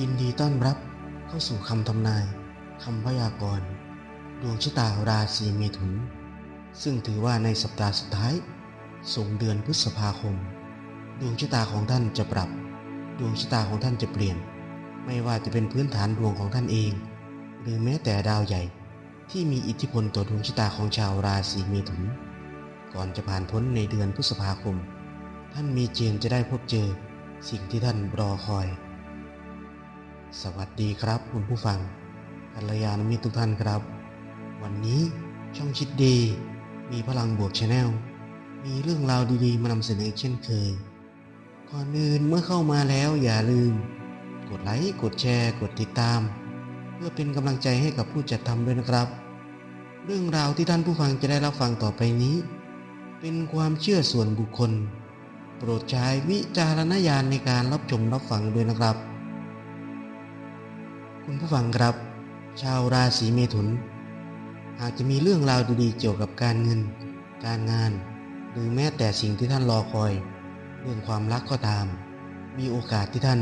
ยินดีต้อนรับเข้าสู่คำทำนายคำพยากรณ์ดวงชะตาราศีเมถุน ซึ่งถือว่าในสัปดาห์สุดท้ายส่งเดือนพฤษภาคม ดวงชะตาของท่านจะปรับ ดวงชะตาของท่านจะเปลี่ยน ไม่ว่าจะเป็นพื้นฐานดวงของท่านเอง หรือแม้แต่ดาวใหญ่ที่มีอิทธิพลต่อดวงชะตาของชาวราศีเมถุน ก่อนจะผ่านพ้นในเดือนพฤษภาคม ท่านมีเกณฑ์จะได้พบเจอ สิ่งที่ท่านรอคอย สวัสดีครับคุณผู้ฟังกัลยาณมิตรทุกท่านครับ วันนี้ช่องชิดดี มีพลังบวกชาแนลมีเรื่องราวดีๆ มานำเสนอเช่นเคยก่อนอื่นเมื่อเข้ามาแล้วอย่าลืม กดไลค์กดแชร์ กดติดตาม เพื่อเป็นกำลังใจให้กับผู้จัดทำด้วยนะครับ เรื่องราวที่ท่านผู้ฟังจะได้รับฟังต่อไปนี้ เป็นความเชื่อส่วนบุคคล โปรดใช้วิจารณญาณในการรับชมรับฟังด้วยนะครับ คุณผู้ฟังครับ ชาวราศีเมถุนหากจะมีเรื่องราวดีๆเกี่ยวกับการเงิน การงาน หรือแม้แต่สิ่งที่ท่านรอคอย เรื่องความรักก็ตาม มีโอกาสที่ท่าน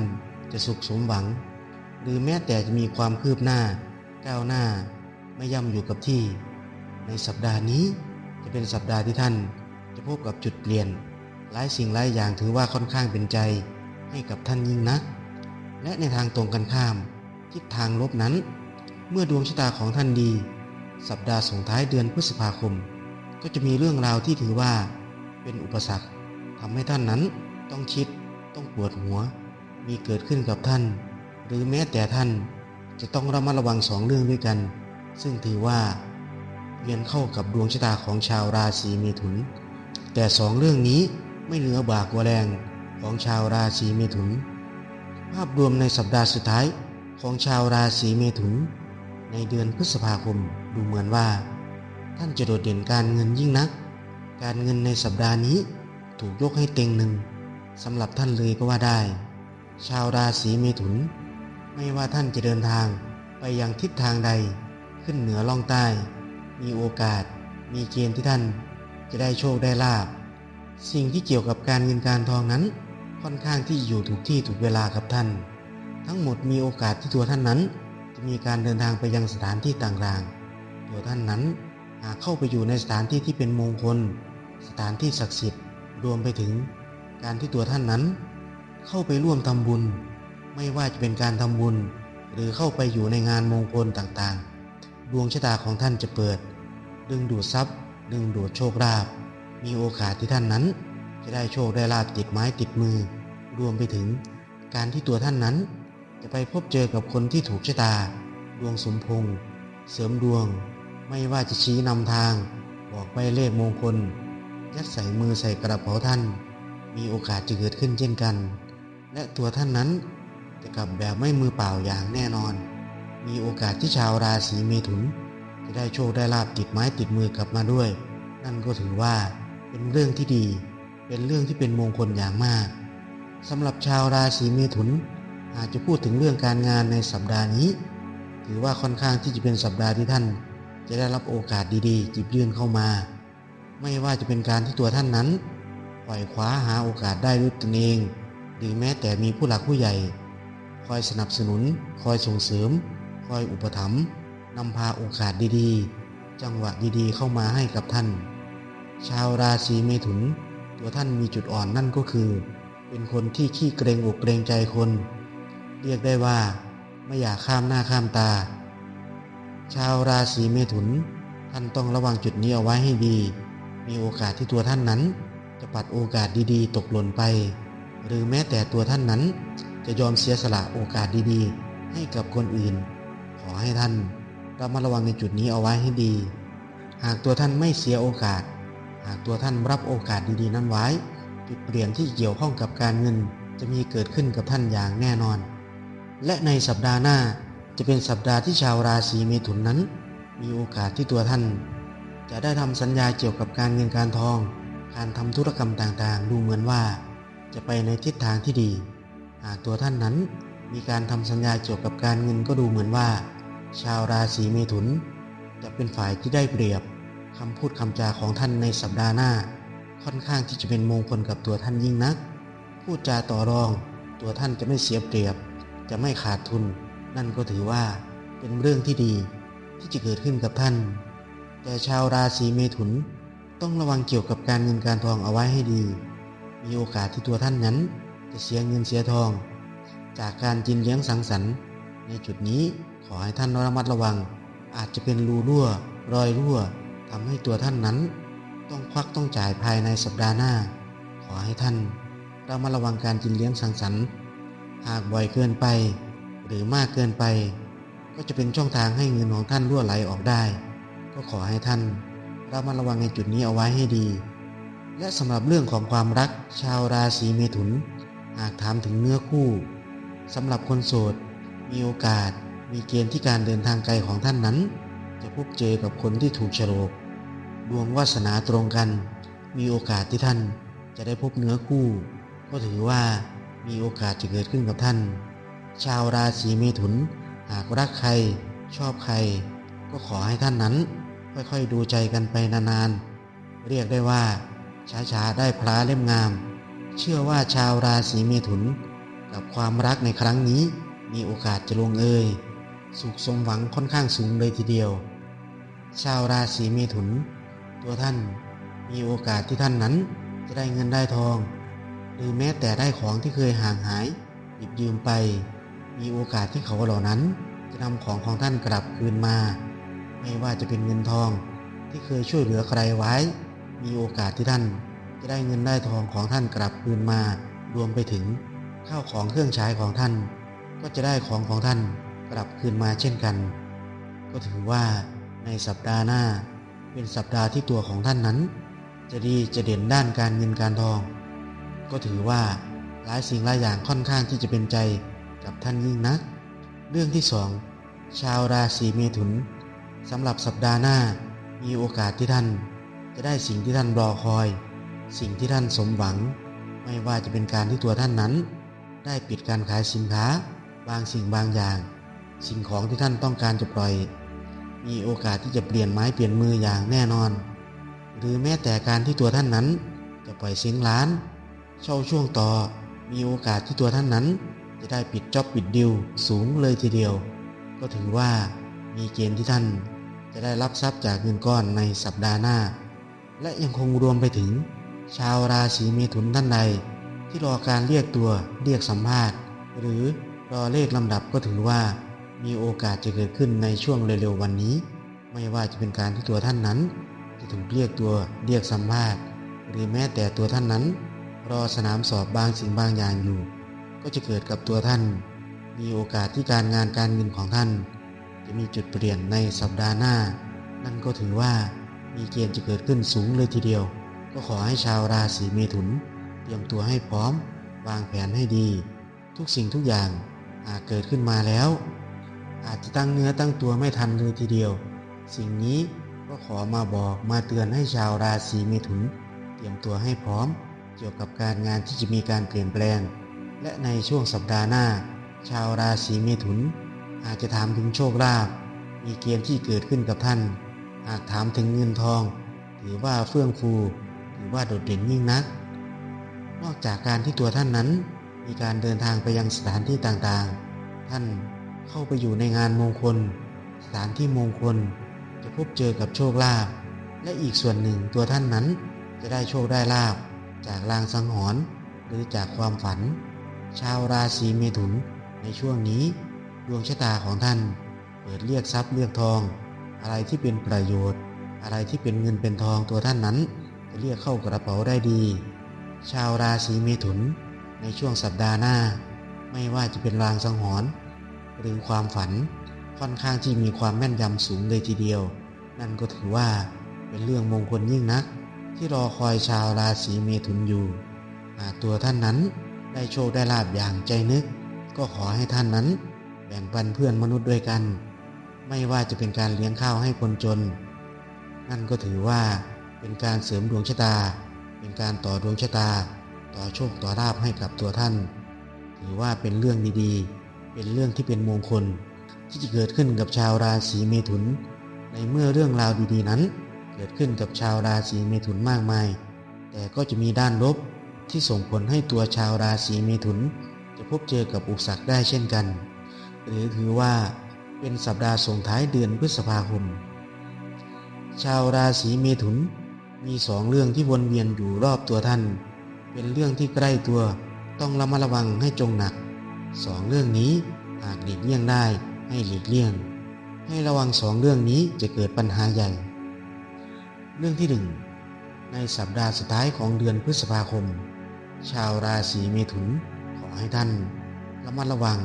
จะสุขสมหวัง หรือแม้แต่จะมีความคืบหน้า ก้าวหน้า ไม่ย่ำอยู่กับที่ ในสัปดาห์นี้จะเป็นสัปดาห์ที่ท่านจะพบกับจุดเปลี่ยน หลายสิ่งหลายอย่างถือว่าค่อนข้างเป็นใจให้กับท่านยิ่งนัก และในทางตรงกันข้าม ทิศทางลบนั้น เมื่อดวงชะตาของท่านดี สัปดาห์ส่งท้ายเดือนพฤษภาคม ก็จะมีเรื่องราวที่ถือว่า เป็นอุปสรรคทำให้ท่านนั้นต้องคิดต้องปวดหัว มีเกิดขึ้นกับท่าน หรือแม้แต่ท่านจะต้องระมัดระวังสองเรื่องด้วยกัน ซึ่งถือว่าเรียนเข้ากับดวงชะตาของชาวราศีเมถุน แต่สองเรื่องนี้ไม่เหนือบากกว่าแรงของชาวราศีเมถุน ภาพรวมในสัปดาห์สุดท้าย ของชาวราศีเมถุน ในเดือนพฤษภาคมดูเหมือนว่า ท่านจะโดดเด่นการเงินยิ่งนัก การเงินในสัปดาห์นี้ถูกยกให้เต็งหนึ่งสำหรับท่านเลยก็ว่าได้ ชาวราศีเมถุน ไม่ว่าท่านจะเดินทางไปยังทิศทางใดขึ้นเหนือล่องใต้ มีโอกาส มีเกณฑ์ที่ท่านจะได้โชคได้ลาบสิ่งที่เกี่ยวกับการเงินการทองนั้น ค่อนข้างที่อยู่ถูกที่ถูกเวลากับท่าน ทั้งหมดมีโอกาสที่ตัวท่านนั้น จะมีการเดินทางไปยังสถานที่ต่างๆ ตัวท่านนั้นหากเข้าไปอยู่ในสถานที่ที่เป็นมงคล สถานที่ศักดิ์สิทธิ์รวมไปถึง การที่ตัวท่านนั้น เข้าไปร่วมทำบุญ ไม่ว่าจะเป็นการทำบุญ หรือเข้าไปอยู่ในงานมงคลต่างๆ ดวงชะตาของท่านจะเปิด ดึงดูดทรัพย์ ดึงดูดโชคลาภมีโอกาสที่ท่านนั้น จะได้โชคได้ลาบติดไม้ติดมือ รวมไปถึง การที่ตัวท่านนั้น จะไปพบเจอกับคนที่ถูกชะตา ดวงสมพงษ์เสริมดวง ไม่ว่าจะชี้นำทาง บอกไปเลขมงคล ยัดใส่มือใส่กระเป๋าท่าน มีโอกาสจะเกิดขึ้นเช่นกัน และตัวท่านนั้นจะกลับแบบไม่มือเปล่าอย่างแน่นอน มีโอกาสที่ชาวราศีเมถุน จะได้โชคได้ลาบติดไม้ติดมือกลับมาด้วย นั่นก็ถือว่าเป็นเรื่องที่ดี เป็นเรื่องที่เป็นมงคลอย่างมากสำหรับชาวราศีเมถุน หากจะพูดถึงเรื่องการงานในสัปดาห์นี้ ถือว่าค่อนข้างที่จะเป็นสัปดาห์ที่ท่าน จะได้รับโอกาสดีๆ จิบยื่นเข้ามา ไม่ว่าจะเป็นการที่ตัวท่านนั้นปล่อยคว้าหาโอกาสได้ด้วยตนเอง หรือแม้แต่มีผู้หลักผู้ใหญ่ คอยสนับสนุน คอยส่งเสริม คอยอุปถัมภ์นำพาโอกาสดีๆ จังหวะดีๆ เข้ามาให้กับท่าน ชาวราศีเมถุน ตัวท่านมีจุดอ่อนนั่นก็คือ เป็นคนที่ขี้เกรงอกเกรงใจคน เรียกได้ว่า ไม่อยากข้ามหน้าข้ามตา ชาวราศีเมถุน ท่านต้องระวังจุดนี้เอาไว้ให้ดี มีโอกาสที่ตัวท่านนั้น จะปัดโอกาสดีๆ ตกหล่นไป หรือแม้แต่ตัวท่านนั้น จะยอมเสียสละโอกาสดีๆ ให้กับคนอื่น ขอให้ท่านระมัดระวังในจุดนี้เอาไว้ให้ดี หากตัวท่านไม่เสียโอกาส หากตัวท่านรับโอกาสดีๆ นั้นไว้ จุดเปลี่ยนที่เกี่ยวข้องกับการเงินจะมีเกิดขึ้นกับท่านอย่างแน่นอน และในสัปดาห์หน้าจะเป็นสัปดาห์ที่ชาวราศีเมถุนนั้น มีโอกาสที่ตัวท่าน จะได้ทำสัญญาเกี่ยวกับการเงินการทอง การทำธุรกรรมต่างๆ ดูเหมือนว่า จะไปในทิศทางที่ดี หากตัวท่านนั้น มีการทำสัญญาเกี่ยวกับการเงินก็ดูเหมือนว่า ชาวราศีเมถุน จะเป็นฝ่ายที่ได้เปรียบคำพูดคำจาของท่านในสัปดาห์หน้า ค่อนข้างที่จะเป็นมงคลกับตัวท่านยิ่งนัก พูดจาต่อรอง ตัวท่านจะไม่เสียเปรียบ จะไม่ขาดทุน นั่นก็ถือว่าเป็นเรื่องที่ดีที่จะเกิดขึ้นกับท่าน แต่ชาวราศีเมถุนต้องระวังเกี่ยวกับการเงินการทองเอาไว้ให้ดี มีโอกาสที่ตัวท่านนั้น จะเสียเงินเสียทอง จากการกินเลี้ยงสังสรรค์ ในจุดนี้ขอให้ท่านระมัดระวัง อาจจะเป็นรูรั่ว รอยรั่วทำให้ตัวท่านนั้น ต้องควักต้องจ่ายภายในสัปดาห์หน้า ขอให้ท่านระมัดระวังการกินเลี้ยงสังสรรค์ หากบ่อยเกินไป หรือมากเกินไป ก็จะเป็นช่องทางให้เงินของท่านรั่วไหลออกได้ ก็ขอให้ท่านระมัดระวังในจุดนี้เอาไว้ให้ดี และสำหรับเรื่องของความรักชาวราศีเมถุน หากถามถึงเนื้อคู่สำหรับคนโสด มีโอกาสมีเกณฑ์ที่การเดินทางไกลของท่านนั้น จะพบเจอกับคนที่ถูกฉลกดวงวาสนาตรงกัน มีโอกาสที่ท่านจะได้พบเนื้อคู่ ก็ถือว่า มีโอกาสจะเกิดขึ้นกับท่าน ชาวราศีเมถุน หากรักใครชอบใคร ก็ขอให้ท่านนั้น ค่อยๆดูใจกันไปนานๆ เรียกได้ว่า ช้าๆ ได้พระเล่มงาม เชื่อว่าชาวราศีเมถุน กับความรักในครั้งนี้มีโอกาสจะลงเอยสุขสมหวังค่อนข้างสูงเลยทีเดียว ชาวราศีเมถุน ตัวท่านมีโอกาสที่ท่านนั้นจะได้เงินได้ทอง หรือแม้แต่ได้ของที่เคยห่างหายหยิบยืมไป มีโอกาสที่เขาเหล่านั้น จะนำของของท่านกลับคืนมา ไม่ว่าจะเป็นเงินทองที่เคยช่วยเหลือใครไว้ มีโอกาสที่ท่าน จะได้เงินได้ทองของท่านกลับคืนมา รวมไปถึงข้าวของเครื่องใช้ของท่าน ก็จะได้ของของท่านกลับคืนมาเช่นกัน ก็ถือว่าในสัปดาห์หน้า เป็นสัปดาห์ที่ตัวของท่านนั้น จะดีจะเด่นด้านการเงินการทอง ก็ถือว่าหลายสิ่งหลายอย่างค่อนข้างที่จะเป็นใจกับท่านยิ่งนักเรื่องที่สองชาวราศีเมถุนสำหรับสัปดาห์หน้ามีโอกาสที่ท่าน จะได้สิ่งที่ท่านรอคอย สิ่งที่ท่านสมหวัง ไม่ว่าจะเป็นการที่ตัวท่านนั้น ได้ปิดการขายสินค้า บางสิ่งบางอย่าง สิ่งของที่ท่านต้องการจะปล่อย มีโอกาสที่จะเปลี่ยนไม้เปลี่ยนมืออย่างแน่นอน หรือแม้แต่การที่ตัวท่านนั้น จะปล่อยเซ้งร้าน เช่าช่วงต่อมีโอกาสที่ตัวท่านนั้น จะได้ปิดจ็อบปิดดิวสูงเลยทีเดียว ก็ถือว่ามีเกณฑ์ที่ท่านจะได้รับทรัพย์จากเงินก้อนในสัปดาห์หน้า และยังคงรวมไปถึง ชาวราศีเมถุนท่านใด ที่รอการเรียกตัวเรียกสัมภาษณ์ หรือรอเลขลำดับก็ถือว่ามีโอกาสจะเกิดขึ้นในช่วงเร็วๆวันนี้ ไม่ว่าจะเป็นการที่ตัวท่านนั้น จะถูกเรียกตัวเรียกสัมภาษณ์ หรือแม้แต่ตัวท่านนั้น รอสนามสอบบางสิ่งบางอย่างอยู่ ก็จะเกิดกับตัวท่าน มีโอกาสที่การงานการเงินของท่าน จะมีจุดเปลี่ยนในสัปดาห์หน้า นั่นก็ถือว่ามีเกณฑ์จะเกิดขึ้นสูงเลยทีเดียว ก็ขอให้ชาวราศีเมถุน เตรียมตัวให้พร้อม วางแผนให้ดี ทุกสิ่งทุกอย่างหากเกิดขึ้นมาแล้ว อาจจะตั้งเนื้อตั้งตัวไม่ทันเลยทีเดียว สิ่งนี้ก็ขอมาบอกมาเตือนให้ชาวราศีเมถุน เตรียมตัวให้พร้อม เกี่ยวกับการงานที่จะมีการเปลี่ยนแปลง และในช่วงสัปดาห์หน้า ชาวราศีเมถุน อาจจะถามถึงโชคลาภมีเกณฑ์ที่เกิดขึ้นกับท่าน หากถามถึงเงินทอง ถือว่าเฟื่องฟูถือว่าโดดเด่นยิ่งนัก นอกจากการที่ตัวท่านนั้น มีการเดินทางไปยังสถานที่ต่างๆ ท่านเข้าไปอยู่ในงานมงคล สถานที่มงคล จะพบเจอกับโชคลาภและอีกส่วนหนึ่งตัวท่านนั้นจะได้โชคได้ลาภ จากลางสังหรณ์หรือจากความฝัน ชาวราศีเมถุนในช่วงนี้ ดวงชะตาของท่าน เปิดเรียกทรัพย์เรียกทอง อะไรที่เป็นประโยชน์ อะไรที่เป็นเงินเป็นทองตัวท่านนั้น จะเรียกเข้ากระเป๋าได้ดี ชาวราศีเมถุน ในช่วงสัปดาห์หน้า ไม่ว่าจะเป็นรางสังหรณ์หรือความฝันค่อนข้างที่มีความแม่นยำสูงเลยทีเดียว นั่นก็ถือว่าเป็นเรื่องมงคลยิ่งนัก ที่รอคอยชาวราศีเมถุนอยู่ หากตัวท่านนั้นได้โชคได้ลาบอย่างใจนึก ก็ขอให้ท่านนั้น แบ่งปันเพื่อนมนุษย์ด้วยกัน ไม่ว่าจะเป็นการเลี้ยงข้าวให้คนจน นั่นก็ถือว่าเป็นการเสริมดวงชะตา เป็นการต่อดวงชะตา ต่อโชคต่อลาบให้กับตัวท่าน ถือว่าเป็นเรื่องดีๆ เป็นเรื่องที่เป็นมงคล ที่จะเกิดขึ้นกับชาวราศีเมถุน ในเมื่อเรื่องราวดีๆนั้น กิดขึ้นกับชาวราศีเมถุนมากมาย แต่ก็จะมีด้านลบที่ส่งผลให้ตัวชาวราศีเมถุน จะพบเจอกับอุปสรรคได้เช่นกัน หรือถือว่าเป็นสัปดาห์ส่งท้ายเดือนพฤษภาคม ชาวราศีเมถุนมีสองเรื่องที่วนเวียนอยู่รอบตัวท่าน เป็นเรื่องที่ใกล้ตัวต้องระมัดระวังให้จงหนักสองเรื่องนี้หากหลีกเลี่ยงได้ให้หลีกเลี่ยง ให้ระวังสองเรื่องนี้จะเกิดปัญหาใหญ่ เรื่องที่หนึ่งในสัปดาห์สุดท้ายของเดือนพฤษภาคม ชาวราศีเมถุนขอให้ท่านระมัดระวัง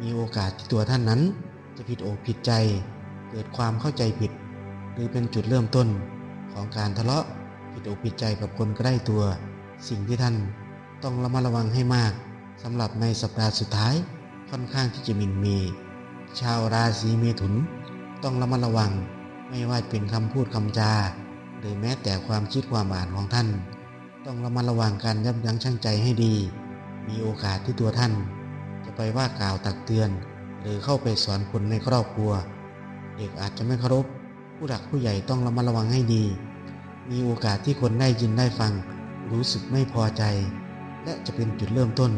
มีโอกาสที่ตัวท่านนั้น จะผิดอกผิดใจ เกิดความเข้าใจผิด หรือเป็นจุดเริ่มต้นของการทะเลาะผิดอกผิดใจกับคนใกล้ตัว สิ่งที่ท่านต้องระมัดระวังให้มากสำหรับในสัปดาห์สุดท้ายค่อนข้างที่จะมินมย์ชาวราศีเมถุน ต้องระมัดระวังไม่ว่าเป็นคำพูดคำจา หรือแม้แต่ความคิดความอ่านของท่าน ต้องระมัดระวังการยับยั้งชั่งใจให้ดี มีโอกาสที่ตัวท่าน จะไปว่ากล่าวตักเตือน หรือเข้าไปสอนคนในครอบครัว เด็กอาจจะไม่เคารพ ผู้หลักผู้ใหญ่ต้องระมัดระวังให้ดี มีโอกาสที่คนได้ยินได้ฟัง รู้สึกไม่พอใจ และจะเป็นจุดเริ่มต้น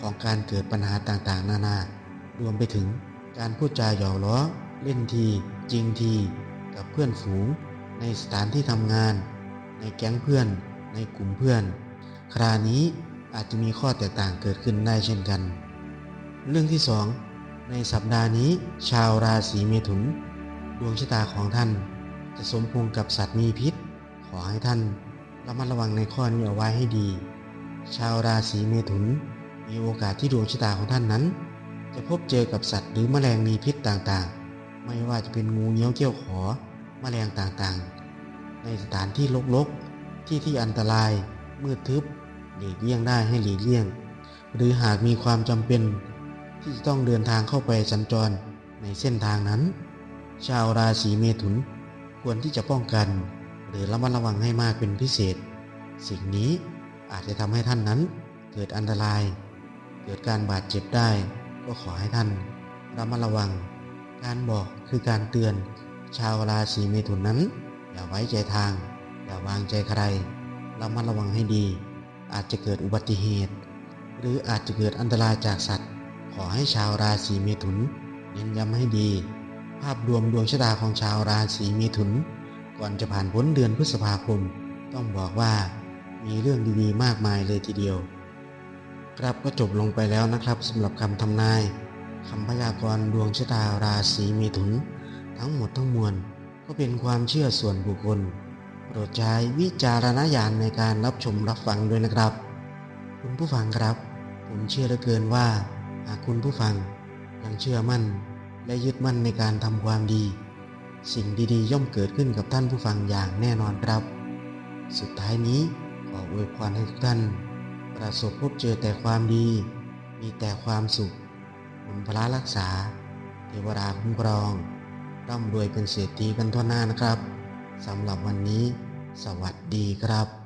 ของการเกิดปัญหาต่างๆ นานารวมไปถึงการพูดจาหยอกล้อเล่นที จริงที กับเพื่อนฝูง ในสถานที่ทำงาน ในแก๊งเพื่อน ในกลุ่มเพื่อน คราวนี้อาจจะมีข้อแตกต่างเกิดขึ้นได้เช่นกัน เรื่องที่สองในสัปดาห์นี้ ชาวราศีเมถุน ดวงชะตาของท่าน จะสมพงกับสัตว์มีพิษ ขอให้ท่านระมัดระวังในข้อนี้เอาไว้ให้ดี ชาวราศีเมถุน มีโอกาสที่ดวงชะตาของท่านนั้น จะพบเจอกับสัตว์หรือแมลงมีพิษต่างๆ ไม่ว่าจะเป็นงูเงี้ยวเกี้ยวขอ แมลงต่างๆ ในสถานที่รกๆ ที่ที่อันตราย มืดทึบ หลีกเลี่ยงได้ให้หลีกเลี่ยง หรือหากมีความจำเป็น ที่จะต้องเดินทางเข้าไปสัญจรในเส้นทางนั้น ชาวราศีเมถุนควรที่จะป้องกัน หรือระมัดระวังให้มากเป็นพิเศษ สิ่งนี้อาจจะทำให้ท่านนั้นเกิดอันตราย เกิดการบาดเจ็บได้ ก็ขอให้ท่านระมัดระวัง การบอกคือการเตือน ชาวราศีเมถุนนั้น อย่าไว้ใจทาง อย่าวางใจใครระมัดระวังให้ดี อาจจะเกิดอุบัติเหตุ หรืออาจจะเกิดอันตรายจากสัตว์ ขอให้ชาวราศีเมถุนเน้นย้ำให้ดี ภาพรวมดวงชะตาของชาวราศีเมถุน ก่อนจะผ่านพ้นเดือนพฤษภาคม ต้องบอกว่ามีเรื่องดีๆมากมายเลยทีเดียว ครับก็จบลงไปแล้วนะครับสำหรับคำทำนายคำพยากรณ์ดวงชะตาราศีเมถุน ทั้งหมดทั้งมวลก็เป็นความเชื่อส่วนบุคคล โปรดใช้วิจารณญาณในการรับชมรับฟังด้วยนะครับ คุณผู้ฟังครับ ผมเชื่อเหลือเกินว่าหากคุณผู้ฟังยังเชื่อมั่น และยึดมั่นในการทำความดี สิ่งดีๆ ย่อมเกิดขึ้นกับท่านผู้ฟังอย่างแน่นอนครับ สุดท้ายนี้ขออวยพรให้ทุกท่าน ประสบพบเจอแต่ความดี มีแต่ความสุขบุญพระรักษา เทวดาคุ้มครอง ร่ำรวยเป็นเศรษฐีกันทั่วหน้านะครับสำหรับวันนี้ สวัสดีครับ